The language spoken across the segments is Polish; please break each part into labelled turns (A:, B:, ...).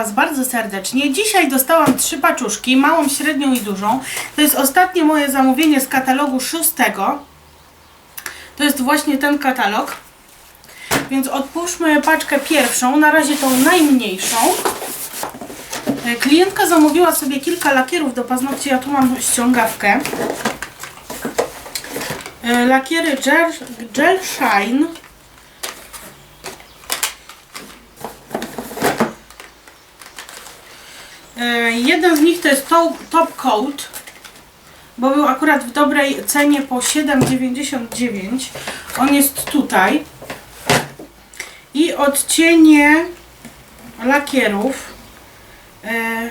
A: Was bardzo serdecznie. Dzisiaj dostałam trzy paczuszki, małą, średnią i dużą. To jest ostatnie moje zamówienie z katalogu szóstego. To jest właśnie ten katalog. Więc otwórzmy paczkę pierwszą, na razie tą najmniejszą. E, Klientka zamówiła sobie kilka lakierów do paznokci, ja tu mam ściągawkę. E, Lakiery Gel, Gel Shine. Jeden z nich to jest Top, top Coat, bo był akurat w dobrej cenie po 7,99. On jest tutaj. I odcienie lakierów e,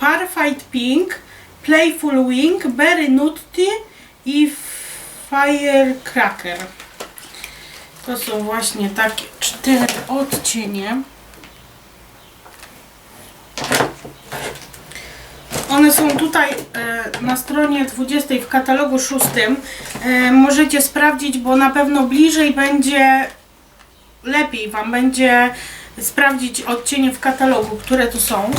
A: Perfect Pink, Playful Wing, Berry Nutty i Firecracker. To są właśnie takie cztery odcienie. One są tutaj e, na stronie 20 w katalogu 6. E, możecie sprawdzić, bo na pewno bliżej będzie lepiej Wam będzie sprawdzić odcienie w katalogu, które tu są.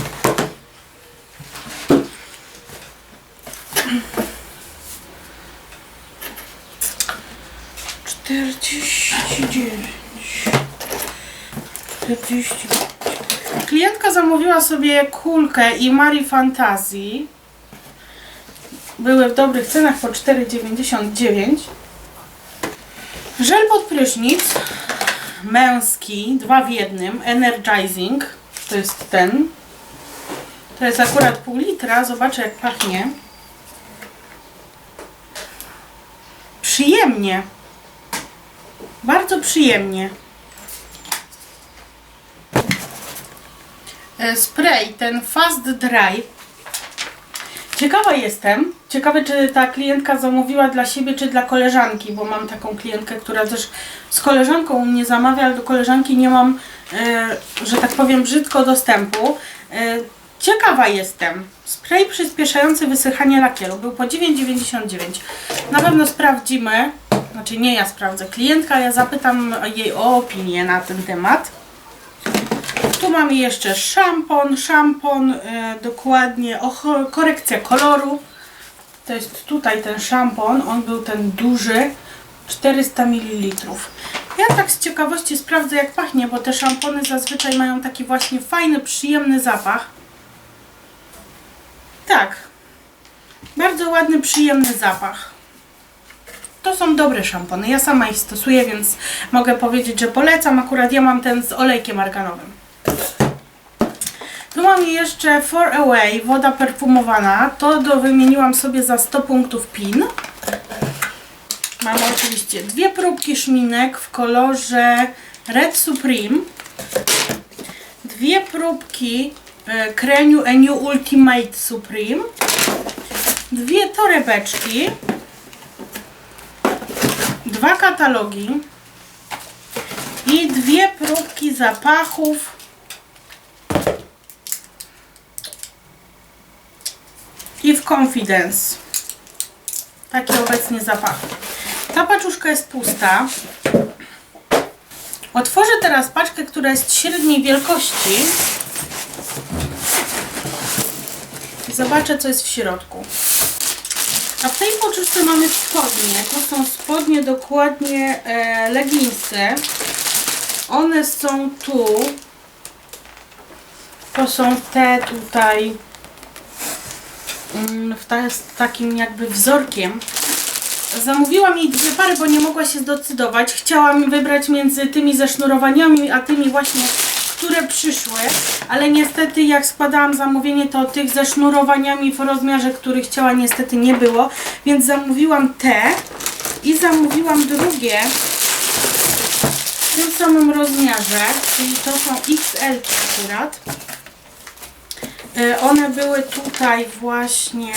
A: Czterdzieści dziewięć. Czterdzieści. Klientka zamówiła sobie kulkę i Mari Fantazji. Były w dobrych cenach po 4,99. Żel pod prysznic męski, dwa w jednym, Energizing, to jest ten. To jest akurat pół litra, zobaczę jak pachnie. Przyjemnie. Bardzo przyjemnie. Spray, ten Fast Dry. Ciekawa jestem. Ciekawe, czy ta klientka zamówiła dla siebie, czy dla koleżanki, bo mam taką klientkę, która też z koleżanką u mnie zamawia, ale do koleżanki nie mam, e, że tak powiem, brzydko dostępu. E, ciekawa jestem. Spray przyspieszający wysychanie lakieru. Był po 9,99. Na pewno sprawdzimy. Znaczy nie ja sprawdzę, klientka, ja zapytam jej o opinię na ten temat. Tu mamy jeszcze szampon, szampon, e, dokładnie o, cho- korekcja koloru. To jest tutaj ten szampon, on był ten duży, 400 ml. Ja tak z ciekawości sprawdzę jak pachnie, bo te szampony zazwyczaj mają taki właśnie fajny, przyjemny zapach. Tak, bardzo ładny, przyjemny zapach. To są dobre szampony, ja sama ich stosuję, więc mogę powiedzieć, że polecam. Akurat ja mam ten z olejkiem arganowym. Tu mam jeszcze 4Away, woda perfumowana. To do wymieniłam sobie za 100 punktów PIN. Mam oczywiście dwie próbki szminek w kolorze Red Supreme. Dwie próbki e, kreniu Eniu Ultimate Supreme. Dwie torebeczki. Dwa katalogi. I dwie próbki zapachów w Confidence. Takie obecnie zapachy. Ta paczuszka jest pusta. Otworzę teraz paczkę, która jest średniej wielkości. Zobaczę, co jest w środku. A w tej paczuszce mamy spodnie. To są spodnie dokładnie e, leginsy. One są tu. To są te tutaj w ta, takim jakby wzorkiem. Zamówiłam jej dwie pary, bo nie mogła się zdecydować. Chciałam wybrać między tymi ze sznurowaniami, a tymi właśnie, które przyszły. Ale niestety jak składałam zamówienie, to tych ze sznurowaniami w rozmiarze, który chciała niestety nie było. Więc zamówiłam te i zamówiłam drugie w tym samym rozmiarze, czyli to są XL akurat. E, One były tutaj właśnie,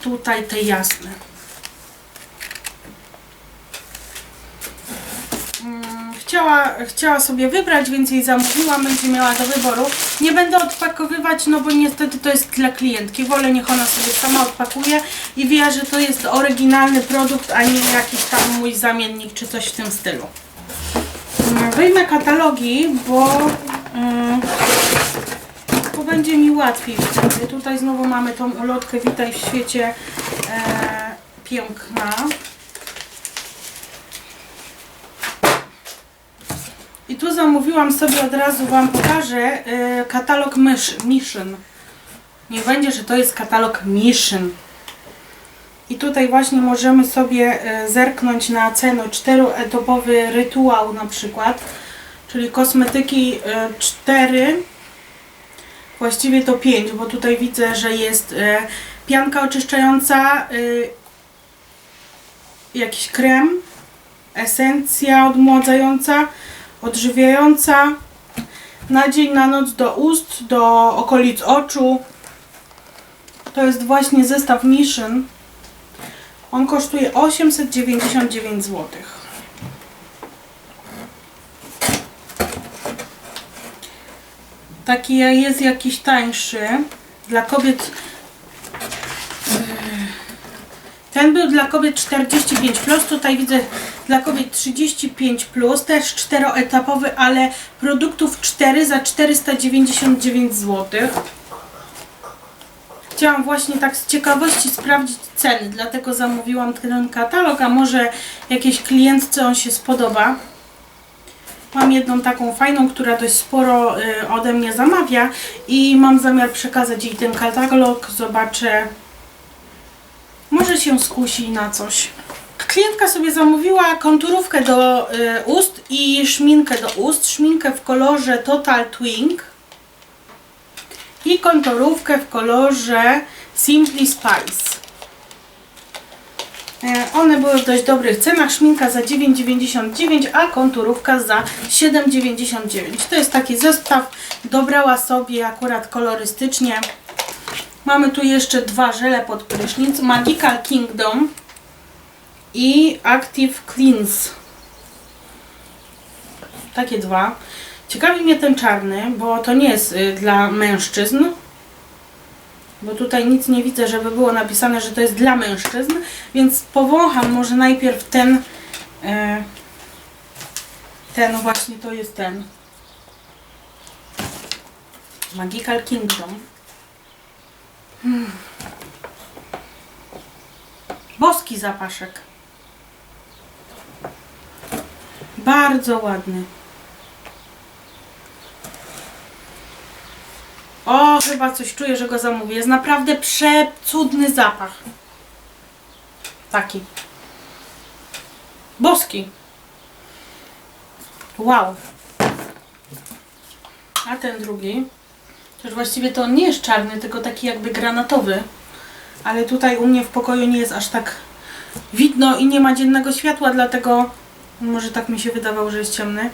A: tutaj te jasne. Mm, Chciała, chciała sobie wybrać, więc jej zamówiłam, będzie miała do wyboru. Nie będę odpakowywać, no bo niestety to jest dla klientki. Wolę niech ona sobie sama odpakuje i wie, że to jest oryginalny produkt, a nie jakiś tam mój zamiennik czy coś w tym stylu. Mm, Wyjmę katalogi, bo Yy, będzie mi łatwiej wtedy. Tutaj znowu mamy tą ulotkę Witaj w świecie e, piękna. I tu zamówiłam sobie od razu Wam pokażę e, katalog Mission. Nie będzie, że to jest katalog Mission. I tutaj właśnie możemy sobie e, zerknąć na cenę czteroetopowy rytuał na przykład, czyli kosmetyki 4, właściwie to 5, bo tutaj widzę, że jest e, pianka oczyszczająca, e, jakiś krem, esencja odmładzająca, odżywiająca, na dzień, na noc do ust, do okolic oczu. To jest właśnie zestaw Mission. On kosztuje 899 zł. Taki jest jakiś tańszy. Dla kobiet. yy, Ten był dla kobiet 45, plus, tutaj widzę dla kobiet 35, plus, też czteroetapowy, ale produktów 4 za 499 zł. Chciałam właśnie tak z ciekawości sprawdzić ceny, dlatego zamówiłam ten katalog, a może jakiejś klientce on się spodoba. Mam jedną taką fajną, która dość sporo y, ode mnie zamawia i mam zamiar przekazać jej ten katalog. Zobaczę, może się skusi na coś. Klientka sobie zamówiła konturówkę do y, ust i szminkę do ust. Szminkę w kolorze Total Twink i konturówkę w kolorze Simply Spice. E, One były w dość dobrych cenach. Szminka za 9,99, a konturówka za 7,99. To jest taki zestaw. Dobrała sobie akurat kolorystycznie. Mamy tu jeszcze dwa żele pod prysznic. Magical Kingdom i Active Cleanse. Takie dwa. Ciekawi mnie ten czarny, bo to nie jest y, dla mężczyzn. Bo tutaj nic nie widzę, żeby było napisane, że to jest dla mężczyzn. Więc powącham może najpierw ten. E, ten właśnie to jest ten. Magical Kingdom. Hmm. Boski zapaszek. Bardzo ładny. O, chyba coś czuję, że go zamówię. Jest naprawdę przecudny zapach. Taki. Boski. Wow. A ten drugi. Też właściwie to on nie jest czarny, tylko taki jakby granatowy. Ale tutaj u mnie w pokoju nie jest aż tak widno i nie ma dziennego światła, dlatego może tak mi się wydawało, że jest ciemny.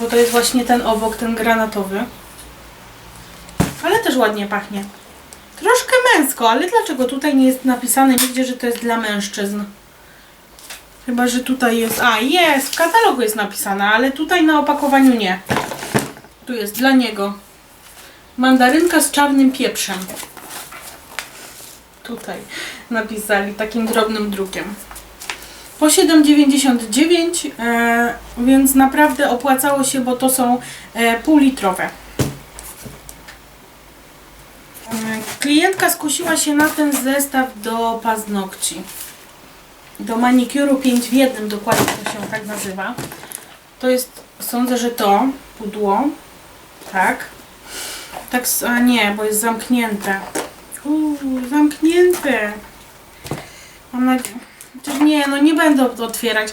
A: Bo to jest właśnie ten obok, ten granatowy. Też ładnie pachnie. Troszkę męsko, ale dlaczego tutaj nie jest napisane nigdzie, że to jest dla mężczyzn? Chyba, że tutaj jest... A, jest! W katalogu jest napisane, ale tutaj na opakowaniu nie. Tu jest dla niego. Mandarynka z czarnym pieprzem. Tutaj napisali takim drobnym drukiem. Po 7,99, e, więc naprawdę opłacało się, bo to są e, półlitrowe. Klientka skusiła się na ten zestaw do paznokci. Do manikuru 5 w 1, dokładnie to się tak nazywa. To jest, sądzę, że to pudło. Tak. Tak, a nie, bo jest zamknięte. Uuu, zamknięte. Mam nadzieję. Nie, no nie będę ot- otwierać.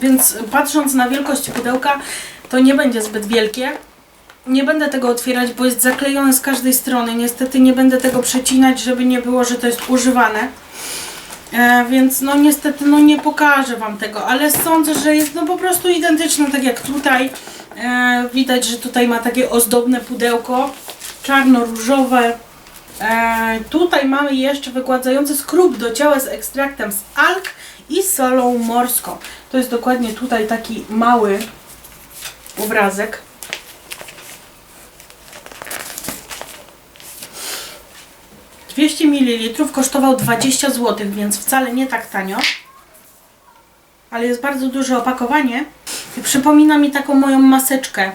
A: Więc patrząc na wielkość pudełka, to nie będzie zbyt wielkie. Nie będę tego otwierać, bo jest zaklejone z każdej strony. Niestety nie będę tego przecinać, żeby nie było, że to jest używane. E, więc no niestety no nie pokażę Wam tego, ale sądzę, że jest no po prostu identyczne, tak jak tutaj. E, widać, że tutaj ma takie ozdobne pudełko, czarno-różowe. E, tutaj mamy jeszcze wygładzający skrób do ciała z ekstraktem z alg i solą morską. To jest dokładnie tutaj taki mały obrazek. 200 ml kosztował 20 zł, więc wcale nie tak tanio. Ale jest bardzo duże opakowanie. I przypomina mi taką moją maseczkę.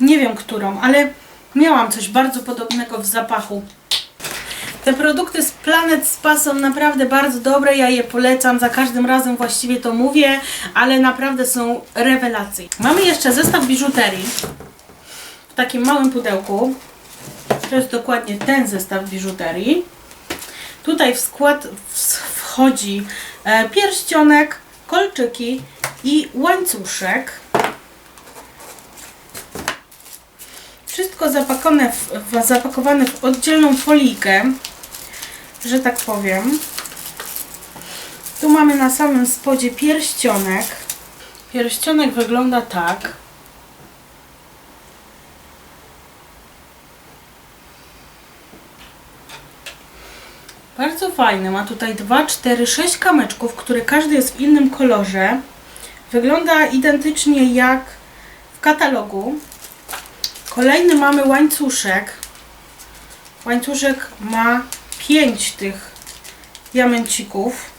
A: Nie wiem którą, ale miałam coś bardzo podobnego w zapachu. Te produkty z Planet Spa są naprawdę bardzo dobre, ja je polecam, za każdym razem właściwie to mówię, ale naprawdę są rewelacyjne. Mamy jeszcze zestaw biżuterii w takim małym pudełku. To jest dokładnie ten zestaw biżuterii. Tutaj w skład wchodzi e, pierścionek, kolczyki i łańcuszek. Wszystko zapakowane w, zapakowane w oddzielną folijkę, że tak powiem. Tu mamy na samym spodzie pierścionek. Pierścionek wygląda tak. Bardzo fajny. Ma tutaj 2, 4, 6 kamyczków, które każdy jest w innym kolorze. Wygląda identycznie jak w katalogu. Kolejny mamy łańcuszek. Łańcuszek ma 5 tych diamencików.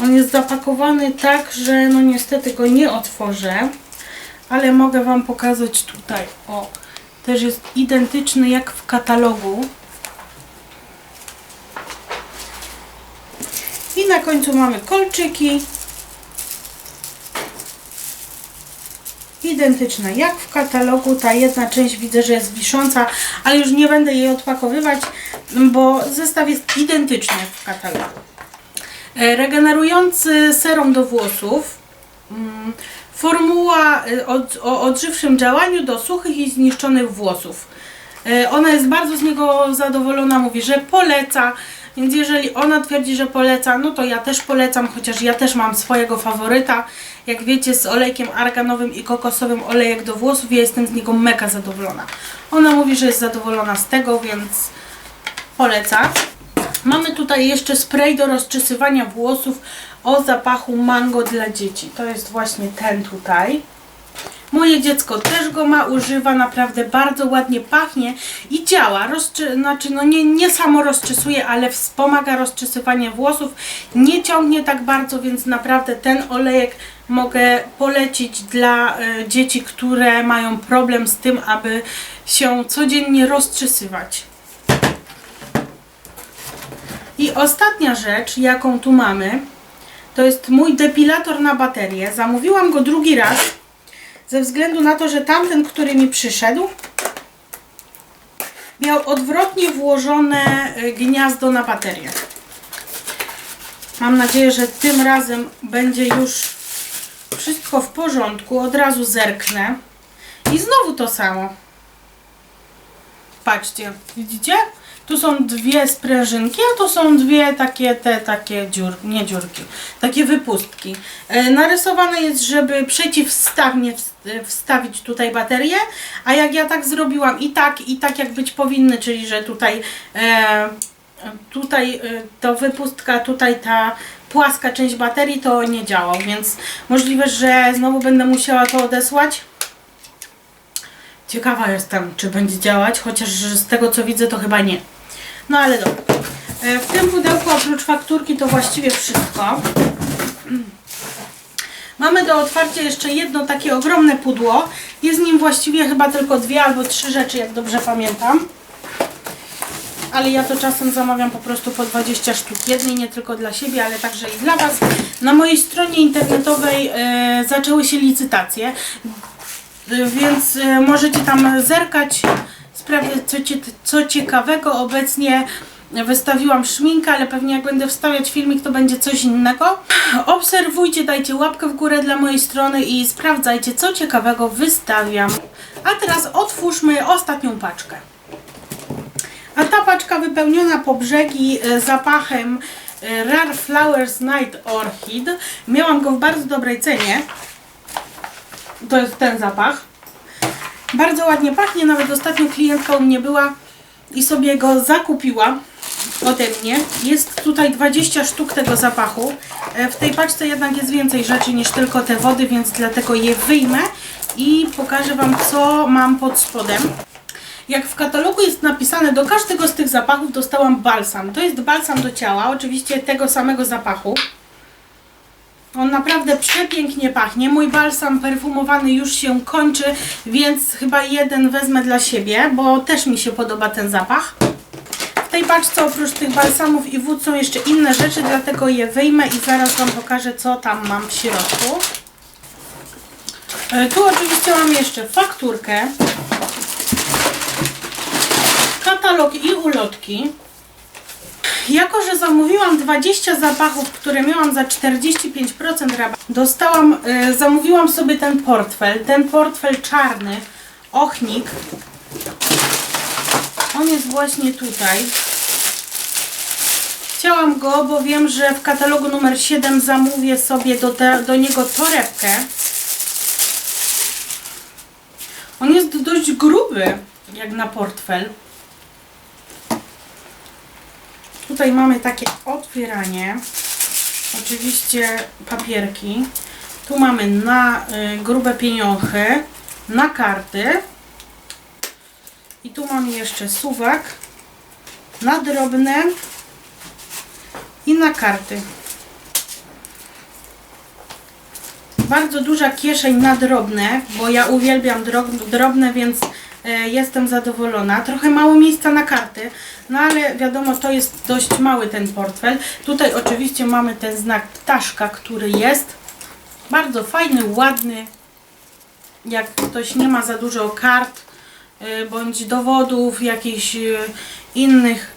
A: On jest zapakowany tak, że no niestety go nie otworzę, ale mogę Wam pokazać tutaj. O, też jest identyczny jak w katalogu. I na końcu mamy kolczyki. Identyczne jak w katalogu. Ta jedna część widzę, że jest wisząca, ale już nie będę jej odpakowywać, bo zestaw jest identyczny w katalogu. E, Regenerujący serum do włosów. Mm, Formuła e, od, o odżywczym działaniu do suchych i zniszczonych włosów. E, Ona jest bardzo z niego zadowolona, mówi, że poleca, więc jeżeli ona twierdzi, że poleca, no to ja też polecam, chociaż ja też mam swojego faworyta. Jak wiecie, z olejkiem arganowym i kokosowym olejek do włosów, ja jestem z niego mega zadowolona. Ona mówi, że jest zadowolona z tego, więc poleca. Mamy tutaj jeszcze spray do rozczesywania włosów o zapachu mango dla dzieci. To jest właśnie ten tutaj. Moje dziecko też go ma, używa, naprawdę bardzo ładnie pachnie i działa. Rozczy, znaczy, no nie, nie samo rozczesuje, ale wspomaga rozczesywanie włosów. Nie ciągnie tak bardzo, więc naprawdę ten olejek mogę polecić dla e, dzieci, które mają problem z tym, aby się codziennie rozczesywać. I ostatnia rzecz, jaką tu mamy, to jest mój depilator na baterię. Zamówiłam go drugi raz ze względu na to, że tamten, który mi przyszedł, miał odwrotnie włożone y, gniazdo na baterię. Mam nadzieję, że tym razem będzie już wszystko w porządku. Od razu zerknę. I znowu to samo. Patrzcie, widzicie? Tu są dwie sprężynki, a tu są dwie takie, te takie dziur, nie dziurki, takie wypustki. E, narysowane jest, żeby przeciwstawnie wst- wstawić tutaj baterię, a jak ja tak zrobiłam i tak, i tak jak być powinny, czyli że tutaj e, tutaj e, to wypustka, tutaj ta płaska część baterii to nie działał, więc możliwe, że znowu będę musiała to odesłać. Ciekawa jestem, czy będzie działać, chociaż z tego co widzę, to chyba nie. No ale dobra. E, W tym pudełku oprócz fakturki to właściwie wszystko. Mamy do otwarcia jeszcze jedno takie ogromne pudło. Jest w nim właściwie chyba tylko dwie albo trzy rzeczy, jak dobrze pamiętam. Ale ja to czasem zamawiam po prostu po 20 sztuk jednej, nie tylko dla siebie, ale także i dla Was. Na mojej stronie internetowej e, zaczęły się licytacje. Y, więc możecie tam zerkać, sprawdzać co, co ciekawego. Obecnie wystawiłam szminkę, ale pewnie jak będę wstawiać filmik, to będzie coś innego. Obserwujcie, dajcie łapkę w górę dla mojej strony i sprawdzajcie, co ciekawego wystawiam. A teraz otwórzmy ostatnią paczkę. A ta paczka wypełniona po brzegi e, zapachem e, Rare Flowers Night Orchid. Miałam go w bardzo dobrej cenie. To jest ten zapach. Bardzo ładnie pachnie, nawet ostatnio klientka u mnie była i sobie go zakupiła ode mnie. Jest tutaj 20 sztuk tego zapachu. E, W tej paczce jednak jest więcej rzeczy niż tylko te wody, więc dlatego je wyjmę i pokażę Wam co mam pod spodem. Jak w katalogu jest napisane, do każdego z tych zapachów dostałam balsam. To jest balsam do ciała, oczywiście tego samego zapachu. On naprawdę przepięknie pachnie. Mój balsam perfumowany już się kończy, więc chyba jeden wezmę dla siebie, bo też mi się podoba ten zapach. W tej paczce oprócz tych balsamów i wód są jeszcze inne rzeczy, dlatego je wyjmę i zaraz Wam pokażę, co tam mam w środku. E, Tu oczywiście mam jeszcze fakturkę, katalog i ulotki. Jako, że zamówiłam 20 zapachów, które miałam za 45% rabat, dostałam, e, zamówiłam sobie ten portfel, ten portfel czarny, ochnik. On jest właśnie tutaj. Chciałam go, bo wiem, że w katalogu numer 7 zamówię sobie do, te, do niego torebkę. On jest dość gruby, jak na portfel. Tutaj mamy takie otwieranie. Oczywiście papierki. Tu mamy na y, grube pieniądze, na karty. I tu mamy jeszcze suwak na drobne i na karty. Bardzo duża kieszeń na drobne, bo ja uwielbiam drob- drobne, więc jestem zadowolona. Trochę mało miejsca na karty, no ale wiadomo, to jest dość mały ten portfel. Tutaj oczywiście mamy ten znak ptaszka, który jest bardzo fajny, ładny. Jak ktoś nie ma za dużo kart, e, bądź dowodów, jakichś e, innych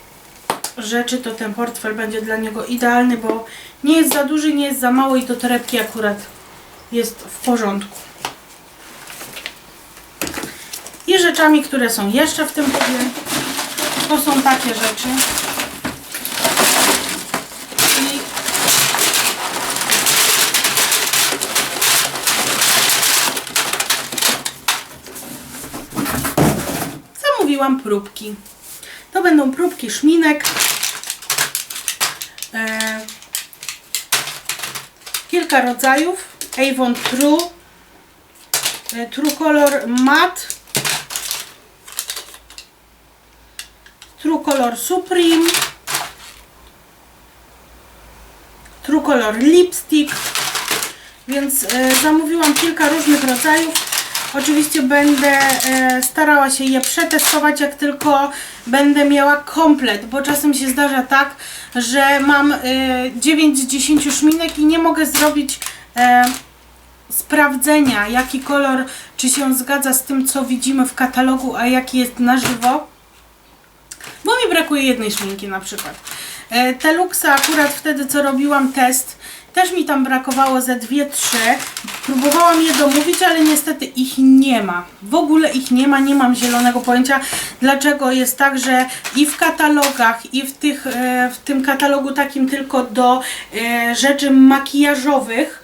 A: rzeczy, to ten portfel będzie dla niego idealny, bo nie jest za duży, nie jest za mało i do torebki akurat jest w porządku. I rzeczami, które są jeszcze w tym pudełku, to są takie rzeczy. Zamówiłam próbki. To będą próbki szminek. E, kilka rodzajów. Avon True, e, True Color Matte, Color Supreme, True Color Lipstick, więc e, zamówiłam kilka różnych rodzajów. Oczywiście będę e, starała się je przetestować, jak tylko będę miała komplet, bo czasem się zdarza tak, że mam e, 9 z 10 szminek i nie mogę zrobić e, sprawdzenia, jaki kolor, czy się zgadza z tym, co widzimy w katalogu, a jaki jest na żywo. Bo mi brakuje jednej szminki na przykład. E, te Luxa akurat wtedy, co robiłam test, też mi tam brakowało ze dwie, trzy. Próbowałam je domówić, ale niestety ich nie ma. W ogóle ich nie ma, nie mam zielonego pojęcia, dlaczego jest tak, że i w katalogach, i w, tych, e, w tym katalogu takim tylko do e, rzeczy makijażowych,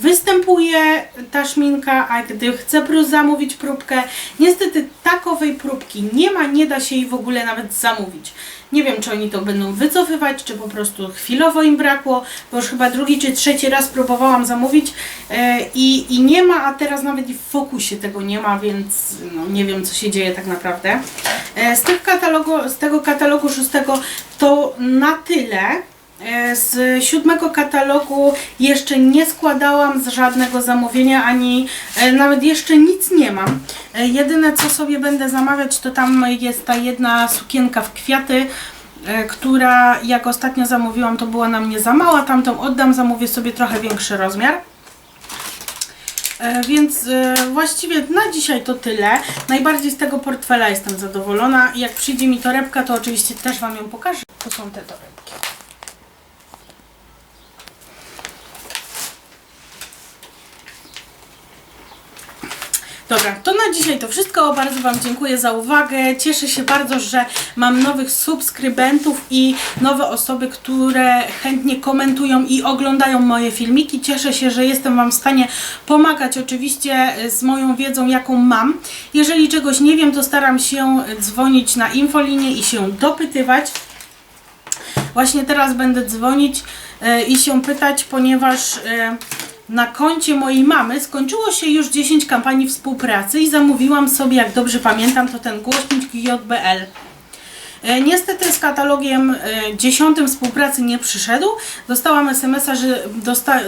A: występuje ta szminka, a gdy chcę zamówić próbkę, niestety takowej próbki nie ma, nie da się jej w ogóle nawet zamówić. Nie wiem, czy oni to będą wycofywać, czy po prostu chwilowo im brakło, bo już chyba drugi czy trzeci raz próbowałam zamówić e, i, i nie ma, a teraz nawet i w fokusie tego nie ma, więc no, nie wiem, co się dzieje tak naprawdę. E, z, tych katalogu, z tego katalogu szóstego to na tyle. E, Z siódmego katalogu jeszcze nie składałam z żadnego zamówienia, ani e, nawet jeszcze nic nie mam. E, Jedyne co sobie będę zamawiać, to tam jest ta jedna sukienka w kwiaty, która jak ostatnio zamówiłam, to była na mnie za mała. Tamtą oddam, zamówię sobie trochę większy rozmiar. Więc właściwie na dzisiaj to tyle. Najbardziej z tego portfela jestem zadowolona. Jak przyjdzie mi torebka, to oczywiście też Wam ją pokażę. To są te torebki. Dobra, to na dzisiaj to wszystko. Bardzo Wam dziękuję za uwagę. Cieszę się bardzo, że mam nowych subskrybentów i nowe osoby, które chętnie komentują i oglądają moje filmiki. Cieszę się, że jestem Wam w stanie pomagać oczywiście z moją wiedzą, jaką mam. Jeżeli czegoś nie wiem, to staram się dzwonić na infolinię i się dopytywać. Właśnie teraz będę dzwonić e, i się pytać, ponieważ e, na koncie mojej mamy skończyło się już 10 kampanii współpracy i zamówiłam sobie, jak dobrze pamiętam, to ten głośnik JBL. E, Niestety z katalogiem e, dziesiątym współpracy nie przyszedł. Dostałam SMS-a, że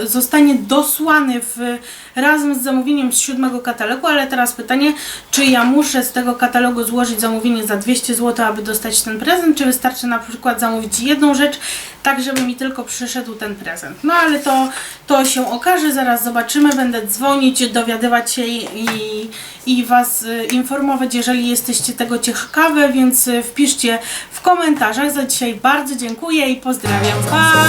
A: zostanie dosłany w, razem z zamówieniem z siódmego katalogu, ale teraz pytanie, czy ja muszę z tego katalogu złożyć zamówienie za 200 zł, aby dostać ten prezent, czy wystarczy na przykład zamówić jedną rzecz, tak żeby mi tylko przyszedł ten prezent. No ale to, to się okaże, zaraz zobaczymy, będę dzwonić, dowiadywać się i, i, Was y, informować, jeżeli jesteście tego ciekawe, więc y, wpiszcie w komentarzach. Za dzisiaj bardzo dziękuję i pozdrawiam. Pa!